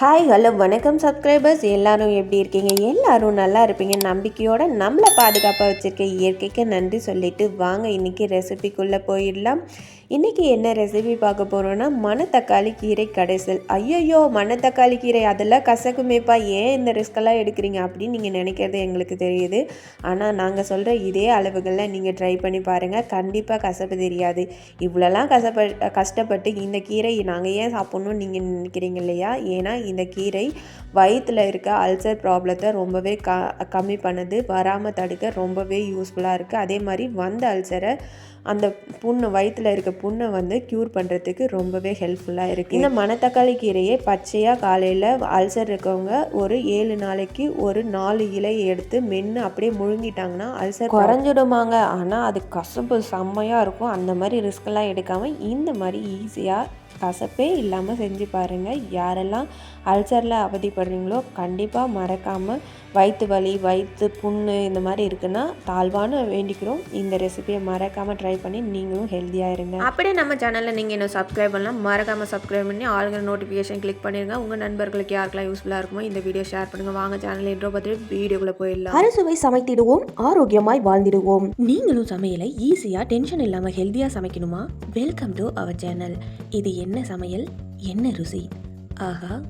Hi hello வணக்கம் subscribers எல்லாரும் எப்படி இருக்கீங்க? எல்லாரும் நல்லா இருப்பீங்க. நம்பிக்கையோட நம்மளை பாதுகாப்பாக வச்சுருக்க இயற்கைக்கு நன்றி சொல்லிட்டு வாங்க இன்றைக்கி ரெசிபிக்குள்ளே போயிடலாம். இன்றைக்கி என்ன ரெசிபி பார்க்க போகிறோன்னா மணத்தக்காளி கீரை கடைசல். ஐயையோ மணத்தக்காளி கீரை அதெல்லாம் கசக்குமேப்பா ஏன் இந்த ரிஸ்கெல்லாம் எடுக்கிறீங்க அப்படின்னு நீங்கள் நினைக்கிறது எங்களுக்கு தெரியுது. ஆனால் நாங்கள் சொல்கிற இதே அளவுகளில் நீங்கள் ட்ரை பண்ணி பாருங்கள் கண்டிப்பாக கசப்பு தெரியாது. இவ்வளோலாம் கசப்ப கஷ்டப்பட்டு இந்த கீரை நாங்கள் ஏன் சாப்பிட்ணுன்னு நீங்கள் நினைக்கிறீங்க இல்லையா? ஏன்னா இந்த கீரை வயிற்றில் இருக்க அல்சர் ப்ராப்ளத்தை ரொம்பவே க கம்மி பண்ணுது. வராமல் தடுக்க ரொம்பவே யூஸ்ஃபுல்லாக இருக்குது அதே மாதிரி வந்த அல்சரை அந்த புண்ணு வயிற்றில் இருக்க புண்ணை வந்து க்யூர் பண்ணுறதுக்கு ரொம்பவே ஹெல்ப்ஃபுல்லாக இருக்குது இந்த மணத்தக்காளி கீரையை பச்சையாக காலையில் அல்சர் இருக்கவங்க ஒரு ஏழு நாளைக்கு ஒரு நாலு இலை எடுத்து மென்று அப்படியே முழுங்கிட்டாங்கன்னா அல்சர் குறைஞ்சிடுமாங்க. ஆனால் அது கசப்பு செம்மையாக இருக்கும். அந்த மாதிரி ரிஸ்க்கெல்லாம் எடுக்காமல் இந்த மாதிரி ஈஸியாக கசப்பே இல்லாமல் செஞ்சு பாருங்கள் யாரெல்லாம் அல்சரில் அவதிப்படுறீங்களோ கண்டிப்பாக மறக்காமல் வயிற்று வலி வயிற்று புண்ணு இந்த மாதிரி இருக்குன்னா தாழ்வான வேண்டிக்கிறோம். இந்த ரெசிபியை மறக்காமல் ட்ரை பண்ணி நீங்களும் ஹெல்த்தியாக இருங்க. அப்படியே நம்ம சேனலில் நீங்கள் இன்னும் சப்ஸ்கிரைப் பண்ணலாம் மறக்காமல் சப்ஸ்கிரைப் பண்ணி ஆளுங்க நோட்டிஃபிகேஷன் கிளிக் பண்ணிடுங்க உங்கள் நண்பர்களுக்கு யாருக்கெல்லாம் யூஸ்ஃபுல்லாக இருக்குமோ இந்த வீடியோ ஷேர் பண்ணுங்கள் வாங்க சேனல் இன்ட்ரோ பார்த்துட்டு வீடியோக்குள்ளே போயிடலாம். அறுசுவை சமைத்திடுவோம் ஆரோக்கியமாய் வாழ்ந்திடுவோம். நீங்களும் சமையலை ஈஸியாக டென்ஷன் இல்லாமல் ஹெல்த்தியாக சமைக்கணுமா? வெல்கம் டு அவர் சேனல் இது என்ன சமையல்? என்ன ருசி? ஆஹா.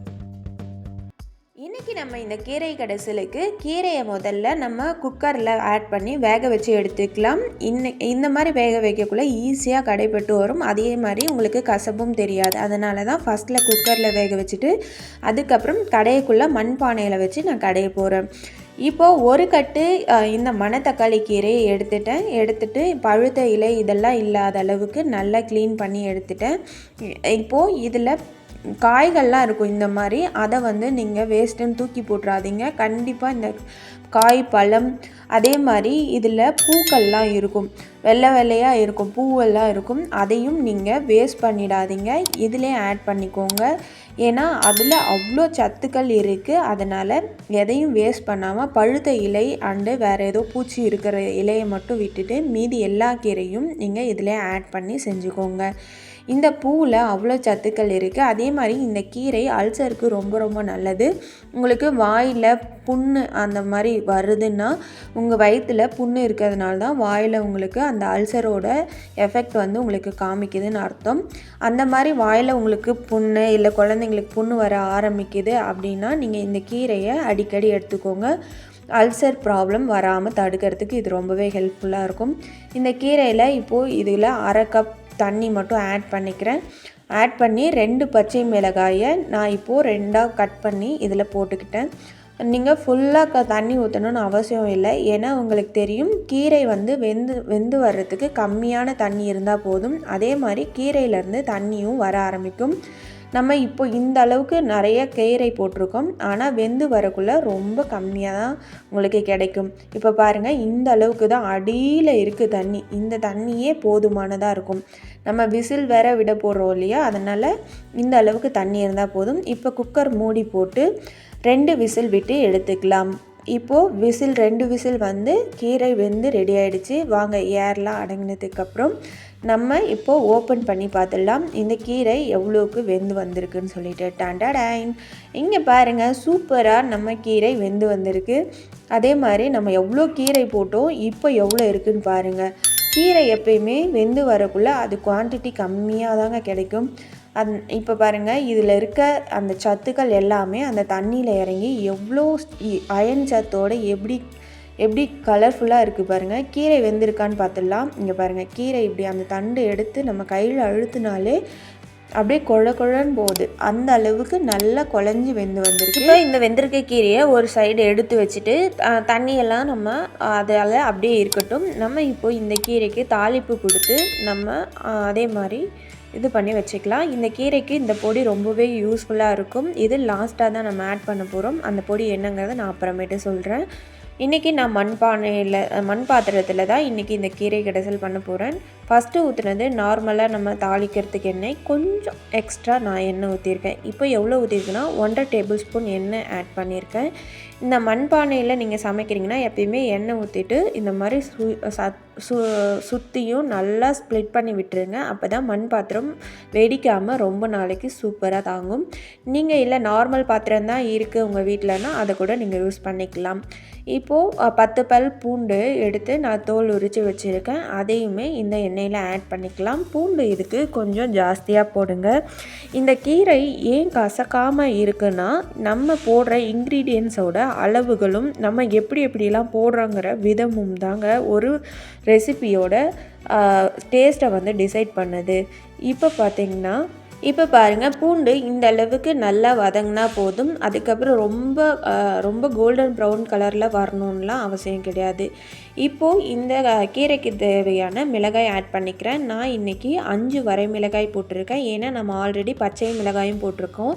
இன்றைக்கி நம்ம இந்த கீரை கடைசலுக்கு கீரையை முதல்ல நம்ம குக்கரில் ஆட் பண்ணி வேக வச்சு எடுத்துக்கலாம். இன்ன இந்த மாதிரி வேக வைக்கக்குள்ளே ஈஸியாக கடைப்பட்டு வரும். அதே மாதிரி உங்களுக்கு கசப்பும் தெரியாது. அதனால தான் ஃபஸ்ட்டில் குக்கரில் வேக வச்சுட்டு அதுக்கப்புறம் கடையக்குள்ளே மண்பானையில் வச்சு நான் கடைய போகிறேன் இப்போது ஒரு கட்டு இந்த மணத்தக்காளி கீரையை எடுத்துட்டேன். எடுத்துட்டு பழுத்த இலை இதெல்லாம் இல்லாத அளவுக்கு நல்லா க்ளீன் பண்ணி எடுத்துட்டேன். இப்போது இதில் காய்கள்லாம் இருக்கும் இந்த மாதிரி. அதை வந்து நீங்கள் வேஸ்ட்டுன்னு தூக்கி போட்டுறாதீங்க. கண்டிப்பாக இந்த காய் பழம் அதே மாதிரி இதில் பூக்கள்லாம் இருக்கும். வெள்ளை வெள்ளையாக இருக்கும் பூவெல்லாம் இருக்கும். அதையும் நீங்கள் வேஸ்ட் பண்ணிடாதீங்க. இதிலே ஆட் பண்ணிக்கோங்க. ஏன்னா அதில் அவ்வளோ சத்துக்கள் இருக்குது அதனால் எதையும் வேஸ்ட் பண்ணாமல் பழுத்த இலை அண்டு வேறு ஏதோ பூச்சி இருக்கிற இலையை மட்டும் விட்டுட்டு மீதி எல்லா கீரையும் நீங்கள் இதில் ஆட் பண்ணி செஞ்சுக்கோங்க. இந்த பூவில் அவ்வளோ சத்துக்கள் இருக்குது அதே மாதிரி இந்த கீரை அல்சருக்கு ரொம்ப ரொம்ப நல்லது. உங்களுக்கு வாயில் புண்ணு அந்த மாதிரி வருதுன்னா உங்கள் வயிற்றில் புண்ணு இருக்கிறதுனால தான் வாயில் உங்களுக்கு அந்த அல்சரோட எஃபெக்ட் வந்து உங்களுக்கு காமிக்குதுன்னு அர்த்தம். அந்த மாதிரி வாயில் உங்களுக்கு புண்ணு இல்லை குழந்தைங்களுக்கு புண்ணு வர ஆரம்பிக்குது அப்படின்னா நீங்கள் இந்த கீரையை அடிக்கடி எடுத்துக்கோங்க. அல்சர் ப்ராப்ளம் வராமல் தடுக்கிறதுக்கு இது ரொம்பவே ஹெல்ப்ஃபுல்லாக இருக்கும். இந்த கீரையில் இப்போது இதில் அரை கப் தண்ணி மட்டும் ஆட் பண்ணிக்கிறேன். ஆட் பண்ணி ரெண்டு பச்சை மிளகாயை நான் இப்போது ரெண்டாக கட் பண்ணி இதில் போட்டுக்கிட்டேன். நீங்கள் ஃபுல்லாக க தண்ணி ஊற்றணும்னு அவசியம் இல்லை. ஏன்னா உங்களுக்கு தெரியும் கீரை வந்து வெந்து வெந்து வர்றதுக்கு கம்மியான தண்ணி இருந்தால் போதும். அதே மாதிரி கீரையிலேருந்து தண்ணியும் வர ஆரம்பிக்கும். நம்ம இப்போ இந்த அளவுக்கு நிறைய கீரை போட்டிருக்கோம். ஆனால் வெந்து வரக்குள்ளே ரொம்ப கம்மியாக தான் உங்களுக்கு கிடைக்கும். இப்போ பாருங்கள் இந்த அளவுக்கு தான் அடியில் இருக்குது தண்ணி. இந்த தண்ணியே போதுமானதாக இருக்கும். நம்ம விசில் வேற விட போடுறோம் இல்லையா? அதனால் இந்த அளவுக்கு தண்ணி இருந்தால் போதும். இப்போ குக்கர் மூடி போட்டு ரெண்டு விசில் விட்டு எடுத்துக்கலாம். இப்போது விசில் ரெண்டு விசில் வந்து கீரை வெந்து ரெடி ஆகிடுச்சு வாங்க ஏர்லாம் அடங்கினதுக்கப்புறம் நம்ம இப்போது ஓப்பன் பண்ணி பார்த்துடலாம். இந்த கீரை எவ்வளோக்கு வெந்து வந்திருக்குன்னு சொல்லிட்டு. டண்டடைன் இங்கே பாருங்கள் சூப்பராக நம்ம கீரை வெந்து வந்திருக்கு. அதே மாதிரி நம்ம எவ்வளோ கீரை போட்டோம் இப்போ எவ்வளோ இருக்குன்னு பாருங்கள் கீரை எப்பயுமே வெந்து வரக்குள்ளே அது குவான்டிட்டி கம்மியாக தாங்க கிடைக்கும். அந் இப்போ பாருங்கள் இதில் இருக்க அந்த சத்துக்கள் எல்லாமே அந்த தண்ணியில் இறங்கி எவ்வளோ அயன் சத்தோடு எப்படி எப்படி கலர்ஃபுல்லாக இருக்குது பாருங்கள் கீரை வெந்திருக்கான்னு பார்த்துடலாம் இங்கே பாருங்கள் கீரை இப்படி அந்த தண்டு எடுத்து நம்ம கையில் அழுத்தினாலே அப்படியே கொழ கொழன்னு போகுது. அந்த அளவுக்கு நல்லா குழஞ்சி வெந்து வந்திருக்கு. இப்போ இந்த வெந்திருக்க கீரையை ஒரு சைடு எடுத்து வச்சுட்டு தண்ணியெல்லாம் நம்ம அதால் அப்படியே இருக்கட்டும். நம்ம இப்போ இந்த கீரைக்கு தாளிப்பு கொடுத்து நம்ம அதே மாதிரி இது பண்ணி வச்சுக்கலாம். இந்த கீரைக்கு இந்த பொடி ரொம்பவே யூஸ்ஃபுல்லாக இருக்கும். இது லாஸ்ட்டாக தான் நம்ம ஆட் பண்ண போகிறோம் அந்த பொடி என்னங்கிறத நான் அப்புறமேட்டு சொல்கிறேன் இன்றைக்கி நான் மண்பானையில் மண் பாத்திரத்தில் தான் இன்றைக்கி இந்த கீரை கடைசல் பண்ண போகிறேன் ஃபஸ்ட்டு ஊற்றுனது நார்மலாக நம்ம தாளிக்கிறதுக்கு எண்ணெய். கொஞ்சம் எக்ஸ்ட்ரா நான் எண்ணெய் ஊற்றிருக்கேன் இப்போ எவ்வளோ ஊற்றிருக்குன்னா ஒன்றரை டேபிள் ஸ்பூன் எண்ணெய் ஆட் பண்ணியிருக்கேன். இந்த மண்பானையில் நீங்கள் சமைக்கிறீங்கன்னா எப்பயுமே எண்ணெய் ஊற்றிட்டு இந்த மாதிரி சு சு சுற்றியும் நல்லா ஸ்ப்ளிட் பண்ணி விட்டுருங்க. அப்போ தான் மண் பாத்திரம் வெடிக்காமல் ரொம்ப நாளைக்கு சூப்பராக தாங்கும். நீங்கள் இல்லை நார்மல் பாத்திரம் தான் இருக்குது உங்கள் வீட்டிலனா அதை கூட நீங்கள் யூஸ் பண்ணிக்கலாம். இப்போது பத்து பல் பூண்டு எடுத்து நான் தோல் உரித்து வச்சுருக்கேன். அதையுமே இந்த எண்ணெயில் ஆட் பண்ணிக்கலாம். பூண்டு இதுக்கு கொஞ்சம் ஜாஸ்தியாக போடுங்க. இந்த கீரை ஏன் கசக்காமல் இருக்குன்னா நம்ம போடுற இன்க்ரீடியன்ஸோட அளவுகளும் நம்ம எப்படி எப்படிலாம் போடுறோங்கிற விதமும் தாங்க ஒரு ரெசிபியோட டேஸ்ட்டை வந்து டிசைட் பண்ணுது. இப்போ பார்த்திங்கன்னா இப்போ பாருங்கள் பூண்டு இந்த அளவுக்கு நல்லா வதங்கினா போதும். அதுக்கப்புறம் ரொம்ப ரொம்ப கோல்டன் ப்ரௌன் கலரில் வரணும்லாம் அவசியம் கிடையாது. இப்போது இந்த கீரைக்கு தேவையான மிளகாய் ஆட் பண்ணிக்கிறேன். நான் இன்றைக்கி அஞ்சு வரை மிளகாய் போட்டிருக்கேன். ஏன்னா நம்ம ஆல்ரெடி பச்சை மிளகாயும் போட்டிருக்கோம்.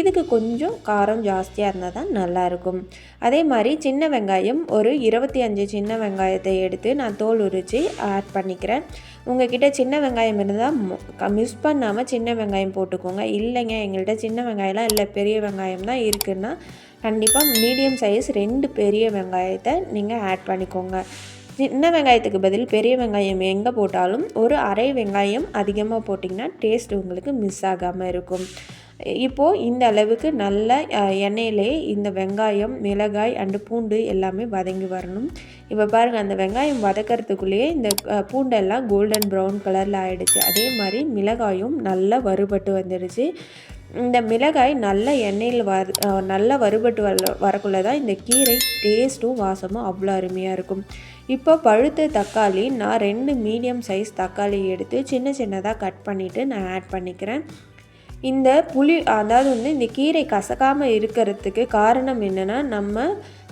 இதுக்கு கொஞ்சம் காரம் ஜாஸ்தியாக இருந்தால் தான் நல்லாயிருக்கும் அதே மாதிரி சின்ன வெங்காயம் ஒரு இருபத்தி அஞ்சு சின்ன வெங்காயத்தை எடுத்து நான் தோல் உரித்து ஆட் பண்ணிக்கிறேன். உங்ககிட்ட சின்ன வெங்காயம் இருந்தால் மிஸ் பண்ணாமல் சின்ன வெங்காயம் போட்டுக்கோங்க. இல்லைங்க எங்கள்கிட்ட சின்ன வெங்காயம்லாம் இல்லை. பெரிய வெங்காயம் தான் இருக்குன்னா கண்டிப்பாக மீடியம் சைஸ் ரெண்டு பெரிய வெங்காயத்தை நீங்கள் ஆட் பண்ணிக்கோங்க. சின்ன வெங்காயத்துக்கு பதில் பெரிய வெங்காயம் எங்கே போட்டாலும் ஒரு அரை வெங்காயம் அதிகமாக போட்டிங்கன்னா டேஸ்ட் உங்களுக்கு மிஸ் ஆகாமல் இருக்கும். இப்போது இந்த அளவுக்கு நல்ல எண்ணெயிலே இந்த வெங்காயம் மிளகாய் அண்டு பூண்டு எல்லாமே வதங்கி வரணும். இப்போ பாருங்கள் அந்த வெங்காயம் வதக்கிறதுக்குள்ளேயே இந்த பூண்டெல்லாம் கோல்டன் ப்ரௌன் கலரில் ஆகிடுச்சு அதே மாதிரி மிளகாயும் நல்லா வறுபட்டு வந்துடுச்சு. இந்த மிளகாய் நல்ல எண்ணெயில் வறு நல்லா வறுபட்டு வர வரக்குள்ளே தான் இந்த கீரை டேஸ்ட்டும் வாசமும் அவ்வளோ அருமையாக இருக்கும். இப்போ பழுத்த தக்காளி நான் ரெண்டு மீடியம் சைஸ் தக்காளி எடுத்து சின்ன சின்னதாக கட் பண்ணிவிட்டு நான் ஆட் பண்ணிக்கிறேன். இந்த புளி அதாவது வந்து இந்த கீரை கசக்காமல் இருக்கிறதுக்கு காரணம் என்னென்னா நம்ம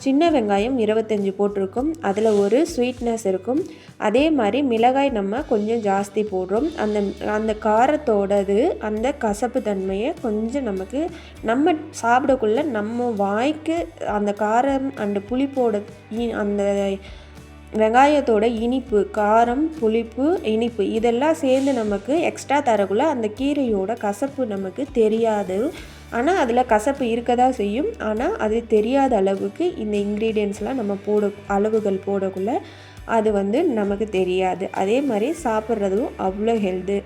சின்ன வெங்காயம் இருபத்தஞ்சி போட்டிருக்கோம். அதில் ஒரு ஸ்வீட்னஸ் இருக்கும். அதே மாதிரி மிளகாய் நம்ம கொஞ்சம் ஜாஸ்தி போடுறோம். அந்த அந்த காரத்தோடது அந்த கசப்பு தன்மையை கொஞ்சம் நமக்கு நம்ம சாப்பிடக்குள்ள நம்ம வாய்க்கு அந்த காரம் அந்த புளிப்போட அந்த வெங்காயத்தோட இனிப்பு காரம் புளிப்பு இனிப்பு இதெல்லாம் சேர்ந்து நமக்கு எக்ஸ்ட்ரா தரக்குள்ள அந்த கீரையோட கசப்பு நமக்கு தெரியாது. ஆனால் அதில் கசப்பு இருக்க தான் செய்யும். ஆனால் அது தெரியாத அளவுக்கு இந்த இன்க்ரீடியன்ஸ்லாம் நம்ம போட அளவுகள் போடக்குள்ள அது வந்து நமக்கு தெரியாது. அதே மாதிரி சாப்பிட்றதும் அவ்வளோ ஹெல்த்து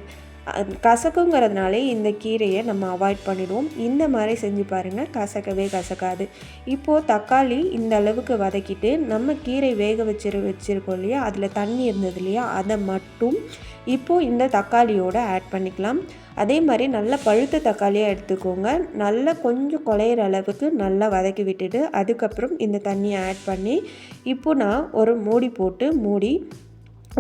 கசக்குங்கிறதுனாலே இந்த கீரையை நம்ம அவாய்ட் பண்ணிடுவோம். இந்த மாதிரி செஞ்சு பாருங்கள் கசக்கவே கசக்காது. இப்போது தக்காளி இந்த அளவுக்கு வதக்கிட்டு நம்ம கீரை வேக வச்சிரு வச்சுருக்கோம் இல்லையா? அதில் தண்ணி இருந்தது இல்லையா? அதை மட்டும் இப்போது இந்த தக்காளியோட ஆட் பண்ணிக்கலாம். அதே மாதிரி நல்லா பழுத்த தக்காளியாக எடுத்துக்கோங்க. நல்லா கொஞ்சம் குலையிற அளவுக்கு நல்லா வதக்கி விட்டுட்டு அதுக்கப்புறம் இந்த தண்ணியை ஆட் பண்ணி இப்போ நான் ஒரு மூடி போட்டு மூடி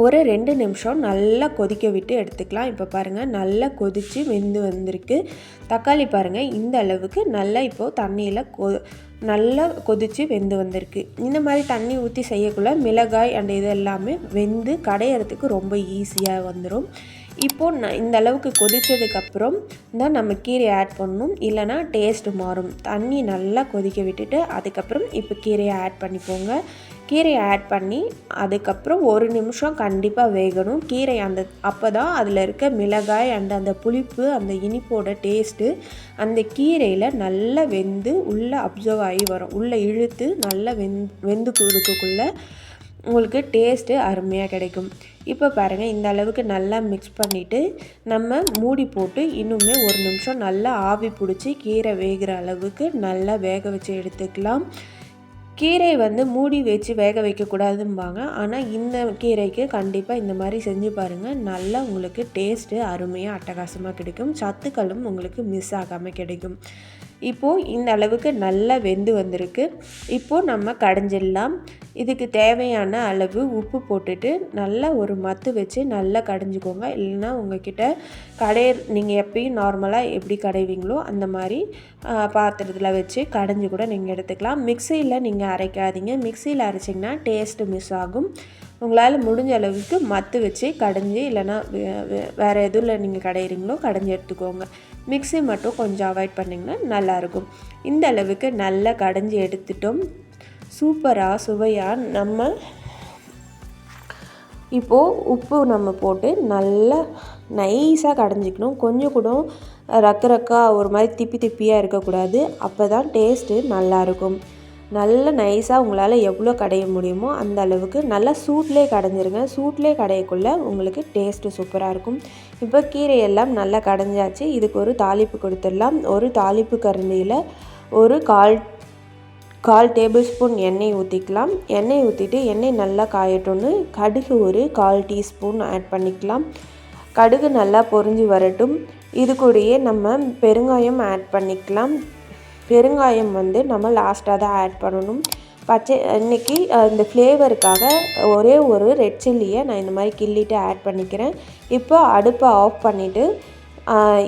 ஒரு ரெண்டு நிமிஷம் நல்லா கொதிக்க விட்டு எடுத்துக்கலாம். இப்போ பாருங்கள் நல்லா கொதித்து வெந்து வந்திருக்கு. தக்காளி பாருங்கள் இந்த அளவுக்கு நல்லா இப்போது தண்ணியில் கொ நல்லா கொதித்து வெந்து வந்திருக்கு. இந்த மாதிரி தண்ணி ஊற்றி செய்யக்குள்ள மிளகாய் அண்ட் இது எல்லாமே வெந்து கடையிறதுக்கு ரொம்ப ஈஸியாக வந்துடும் இப்போது நான் இந்த அளவுக்கு கொதித்ததுக்கப்புறம் தான் நம்ம கீரையை ஆட் பண்ணணும். இல்லைனா டேஸ்ட்டு மாறும். தண்ணி நல்லா கொதிக்க விட்டுட்டு அதுக்கப்புறம் இப்போ கீரையை ஆட் பண்ணிக்கோங்க. கீரையை ஆட் பண்ணி அதுக்கப்புறம் ஒரு நிமிஷம் கண்டிப்பாக வேகணும். கீரை அந்த அப்போ தான் அதில் இருக்க மிளகாய் அந்த அந்த புளிப்பு அந்த இனிப்போட டேஸ்ட்டு அந்த கீரையில் நல்லா வெந்து உள்ளே அப்சர்வ் ஆகி வரும். உள்ளே இழுத்து நல்லா வெந் வெந்து கொடுக்கக்குள்ள உங்களுக்கு டேஸ்ட்டு அருமையாக கிடைக்கும். இப்போ பாருங்கள் இந்த அளவுக்கு நல்லா மிக்ஸ் பண்ணிவிட்டு நம்ம மூடி போட்டு இன்னுமே ஒரு நிமிஷம் நல்லா ஆவி பிடிச்சி கீரை வேகிற அளவுக்கு நல்லா வேக வச்சு எடுத்துக்கலாம். கீரை வந்து மூடி வச்சு வேக வைக்கக்கூடாதும்பாங்க. ஆனால் இந்த கீரைக்கு கண்டிப்பாக இந்த மாதிரி செஞ்சு பாருங்கள் நல்லா உங்களுக்கு டேஸ்ட்டு அருமையாக அட்டகாசமாக கிடைக்கும். சத்துக்களும் உங்களுக்கு மிஸ் ஆகாமல் கிடைக்கும். இப்போது இந்த அளவுக்கு நல்லா வெந்து வந்திருக்கு. இப்போது நம்ம கடைஞ்சிடலாம். இதுக்கு தேவையான அளவு உப்பு போட்டுட்டு நல்லா ஒரு மத்து வச்சு நல்லா கடைஞ்சிக்கோங்க. இல்லைன்னா உங்ககிட்ட கடை நீங்கள் எப்பயும் நார்மலாக எப்படி கடைவீங்களோ அந்த மாதிரி பாத்திரத்தில் வச்சு கடைஞ்சி கூட நீங்கள் எடுத்துக்கலாம். மிக்சியில் நீங்கள் அரைக்காதீங்க. மிக்சியில் அரைச்சிங்கன்னா டேஸ்ட்டு மிஸ் ஆகும். உங்களால் முடிஞ்ச அளவுக்கு மத்து வச்சு கடைஞ்சி இல்லைன்னா வே- வேறு எதுவும் நீங்கள் கடையிறீங்களோ கடைஞ்சி எடுத்துக்கோங்க. மிக்ஸி மட்டும் கொஞ்சம் அவாய்ட் பண்ணிங்கன்னா நல்லாயிருக்கும். இந்த அளவுக்கு நல்லா கடைஞ்சி எடுத்துட்டோம். சூப்பராக சுவையாக நம்ம இப்போது உப்பு நம்ம போட்டு நல்லா நைஸாக கடைஞ்சிக்கணும். கொஞ்சம் கூட ரக்க ரக்கா ஒரு மாதிரி திப்பி திப்பியாக இருக்கக்கூடாது. அப்போ தான் டேஸ்ட்டு நல்லாயிருக்கும். நல்ல நைஸாக உங்களால் எவ்வளோ கடைய முடியுமோ அந்த அளவுக்கு நல்லா சூட்லேயே கடைஞ்சிருங்க. சூட்லேயே கடையக்குள்ளே உங்களுக்கு டேஸ்ட்டு சூப்பராக இருக்கும். இப்போ கீரையெல்லாம் நல்லா கடைஞ்சாச்சு. இதுக்கு ஒரு தாளிப்பு கொடுத்துடலாம். ஒரு தாளிப்பு கரண்டியில் ஒரு கால் கால் டேபிள் ஸ்பூன் எண்ணெய் ஊற்றிக்கலாம் எண்ணெய் ஊற்றிட்டு எண்ணெய் நல்லா காயட்டோன்னு கடுகு ஒரு கால் டீஸ்பூன் ஆட் பண்ணிக்கலாம். கடுகு நல்லா பொரிஞ்சு வரட்டும். இது கூடயே நம்ம பெருங்காயம் ஆட் பண்ணிக்கலாம். பெருங்காயம் வந்து நம்ம லாஸ்ட்டாக தான் ஆட் பண்ணணும். பச்சை இன்னைக்கு இந்த ஃப்ளேவருக்காக ஒரே ஒரு ரெட் சில்லியை நான் இந்த மாதிரி கிள்ளிட்டு ஆட் பண்ணிக்கிறேன். இப்போ அடுப்பை ஆஃப் பண்ணிவிட்டு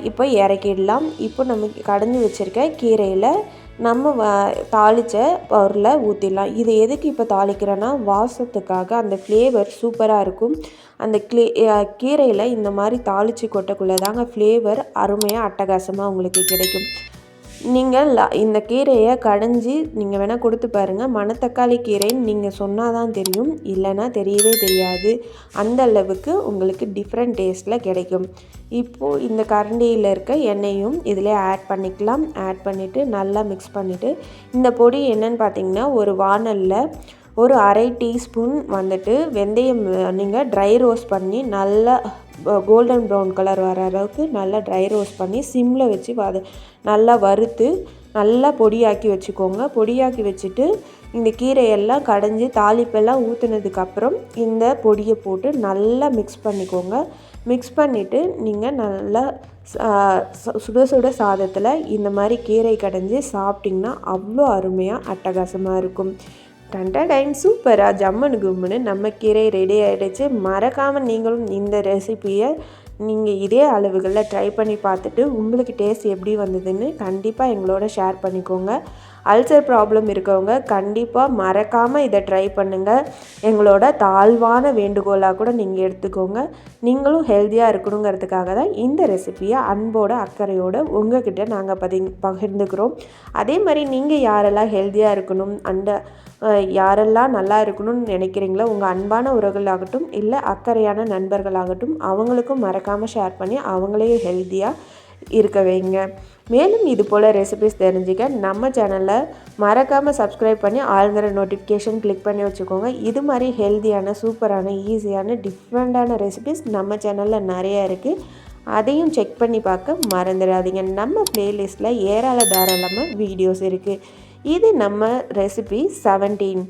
இப்போ இறக்கிடலாம். இப்போ நம்ம கடைஞ்சி வச்சுருக்க கீரையில் நம்ம வ தாளித்த பொருளை ஊற்றிடலாம் இது எதுக்கு இப்போ தாளிக்கிறேன்னா வாசத்துக்காக அந்த ஃப்ளேவர் சூப்பராக இருக்கும். அந்த க்ளே கீரையில் இந்த மாதிரி தாளித்து கொட்டக்குள்ளே தாங்க ஃப்ளேவர் அருமையாக அட்டகாசமாக உங்களுக்கு கிடைக்கும். நீங்கள் இந்த கீரையை கடைஞ்சி நீங்கள் வேணால் கொடுத்து பாருங்கள் மணத்தக்காளி கீரைன்னு நீங்கள் சொன்னால் தான் தெரியும் இல்லைன்னா தெரியவே தெரியாது. அந்த அளவுக்கு உங்களுக்கு டிஃப்ரெண்ட் டேஸ்ட்டில் கிடைக்கும். இப்போது இந்த கரண்டியில் இருக்க எண்ணெயும் இதில் ஆட் பண்ணிக்கலாம். ஆட் பண்ணிவிட்டு நல்லா மிக்ஸ் பண்ணிவிட்டு இந்த பொடி என்னன்னு பார்த்தீங்கன்னா ஒரு வானலில் ஒரு அரை டீஸ்பூன் வந்துட்டு வெந்தயம் நீங்கள் ட்ரை ரோஸ்ட் பண்ணி நல்லா கோல்டன் ப்ரௌன் கலர் வர அளவுக்கு நல்லா ட்ரை ரோஸ்ட் பண்ணி சிம்மில் வச்சு வத நல்லா வறுத்து நல்லா பொடியாக்கி வச்சுக்கோங்க. பொடியாக்கி வச்சுட்டு இந்த கீரையெல்லாம் கடைஞ்சி தாளிப்பெல்லாம் ஊற்றுனதுக்கப்புறம் இந்த பொடியை போட்டு நல்லா மிக்ஸ் பண்ணிக்கோங்க. மிக்ஸ் பண்ணிவிட்டு நீங்கள் நல்லா சுட சுட சாதத்தில் இந்த மாதிரி கீரை கடைஞ்சி சாப்பிட்டிங்கன்னா அவ்வளோ அருமையாக அட்டகாசமாக இருக்கும். டண்டடைன் சூப்பராக ஜம்மனு கும்முன்னு நம்ம கீரை ரெடி ஆகிடுச்சு மறக்காமல் நீங்களும் இந்த ரெசிப்பியை நீங்கள் இதே அளவுகளில் ட்ரை பண்ணி பார்த்துட்டு உங்களுக்கு டேஸ்ட் எப்படி வந்ததுன்னு கண்டிப்பாக எங்களோட ஷேர் பண்ணிக்கோங்க. அல்சர் ப்ராப்ளம் இருக்கவங்க கண்டிப்பாக மறக்காமல் இதை ட்ரை பண்ணுங்கள் எங்களோட தாழ்வான வேண்டுகோளாக கூட நீங்கள் எடுத்துக்கோங்க. நீங்களும் ஹெல்த்தியாக இருக்கணுங்கிறதுக்காக தான் இந்த ரெசிப்பியை அன்போட அக்கறையோடு உங்ககிட்ட நாங்கள் பதி பகிர்ந்துக்கிறோம். அதே மாதிரி நீங்கள் யாரெல்லாம் ஹெல்த்தியாக இருக்கணும் அந்த யாரெல்லாம் நல்லா இருக்கணும்னு நினைக்கிறீங்களோ உங்கள் அன்பான உறவுகளாகட்டும் இல்லை அக்கறையான நண்பர்களாகட்டும் அவங்களுக்கும் மறக்காமல் ஷேர் பண்ணி அவங்களையும் ஹெல்த்தியாக இருக்க வைங்க. மேலும் இது போல் ரெசிபிஸ் தெரிஞ்சுக்க நம்ம சேனலை மறக்காமல் சப்ஸ்கிரைப் பண்ணி ஆளுங்கிற நோட்டிஃபிகேஷன் கிளிக் பண்ணி வச்சுக்கோங்க. இது மாதிரி ஹெல்த்தியான சூப்பரான ஈஸியான டிஃப்ரெண்ட்டான ரெசிபிஸ் நம்ம சேனலில் நிறையா இருக்குது அதையும் செக் பண்ணி பார்க்க மறந்துடாதீங்க. நம்ம ப்ளேலிஸ்ட்டில் ஏராள தாராளமாக வீடியோஸ் இருக்குது இது நம்ம ரெசிபி செவன்டீன்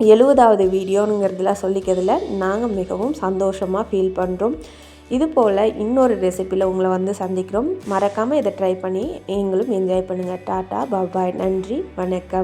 எழுபதாவது வீடியோனுங்கிறதுலாம் சொல்லிக்கிறதுல நாங்கள் மிகவும் சந்தோஷமாக ஃபீல் பண்ணுறோம் இது போல் இன்னொரு ரெசிப்பியில் உங்களை வந்து சந்திக்கிறோம். மறக்காமல் இதை ட்ரை பண்ணி நீங்களும் என்ஜாய் பண்ணுங்கள் டாட்டா பாபாய் நன்றி வணக்கம்.